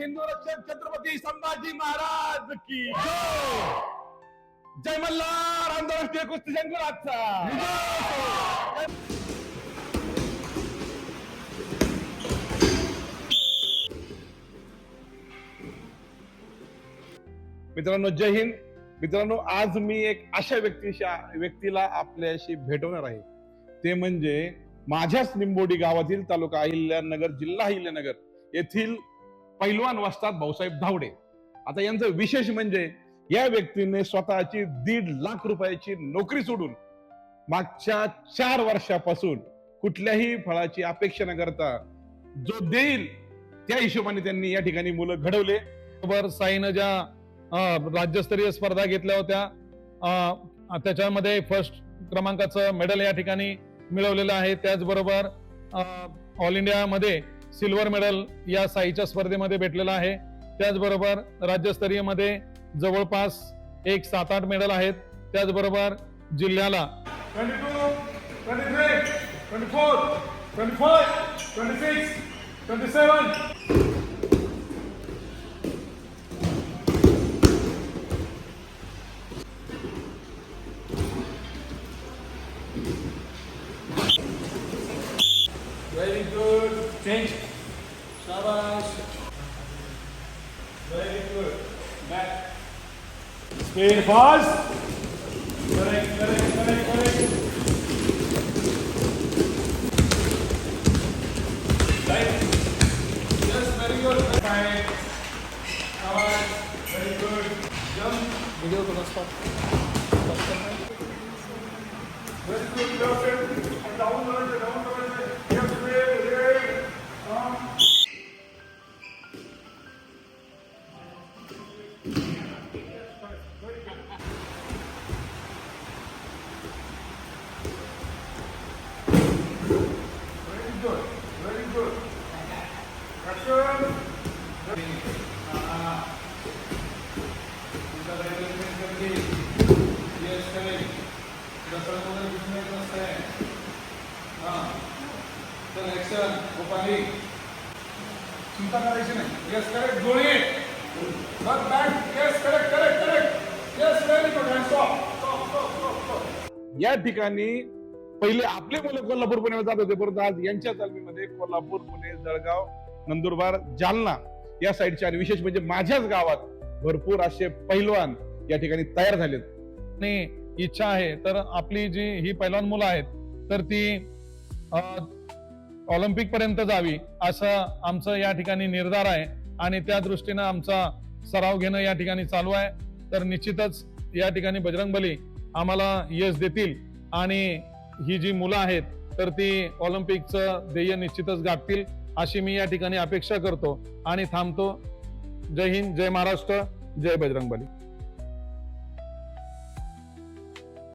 हिंदू रक्षक छत्रपती संभाजी महाराज की जय! मल्हार आंतरराष्ट्रीय कुस्ती संकुलाचा मित्रांनो जय हिंद. मित्रांनो आज मी एक अशा व्यक्तीशा व्यक्तीला आपल्याशी भेटवणार आहे. ते म्हणजे माझ्याच निंबोडी गावातील तालुका अहिल्यानगर जिल्हा अहिल्यानगर येथील पैलवान वाचतात भाऊसाहेब धावडे. आता यांचं विशेष म्हणजे या व्यक्तीने स्वतःची दीड लाख रुपयाची नोकरी सोडून मागच्या चार वर्षापासून कुठल्याही फळाची अपेक्षा न करता जो देईल त्या हिशोबाने त्यांनी या ठिकाणी मुलं घडवले. बरोबर साईनं ज्या राज्यस्तरीय स्पर्धा घेतल्या होत्या त्याच्यामध्ये फर्स्ट क्रमांकाचं मेडल या ठिकाणी मिळवलेलं आहे. त्याचबरोबर ऑल इंडियामध्ये सिल्वर मेडल या साईच्या स्पर्धेमध्ये भेटलेलं आहे. त्याचबरोबर राज्यस्तरीयमध्ये जवळपास एक सात आठ मेडल आहेत. त्याचबरोबर जिल्ह्याला 22, 23, Change. Shabash. Very good. Back. Speed fast. Correct, correct, correct, correct. Right. Yes, very good. Fine. Alright, very good. Jump. Very good, left it. Down, right, down, वगैरे दिसून येत नसतंय. गोपाली चिंता करायची नाही येस करेक्ट दोन्ही बघ back yes correct correct correct yes very good hand stop या ठिकाणी पहिले आपले मुलं कोल्हापूर पुण्यावर जात होते परंतु आज यांच्या तालमीमध्ये कोल्हापूर पुणे जळगाव नंदुरबार जालना या साईडचे आणि विशेष म्हणजे माझ्याच गावात भरपूर असे पैलवान या ठिकाणी तयार झालेत आणि इच्छा आहे तर आपली जी ही पैलवान मुलं आहेत तर ती ऑलिम्पिक पर्यंत जावी असं आमचं या ठिकाणी निर्धार आहे. आणि त्या दृष्टीनं आमचा सराव घेणं या ठिकाणी चालू आहे. तर निश्चितच या ठिकाणी बजरंग बली आम्हाला यश देतील. आणि ही जी मुलं आहेत तर ती ऑलिम्पिकचं ध्येय निश्चितच गाठतील अशी मी या ठिकाणी अपेक्षा करतो. आणि थांबतो. जय हिंद जय महाराष्ट्र जय बजरंग बली.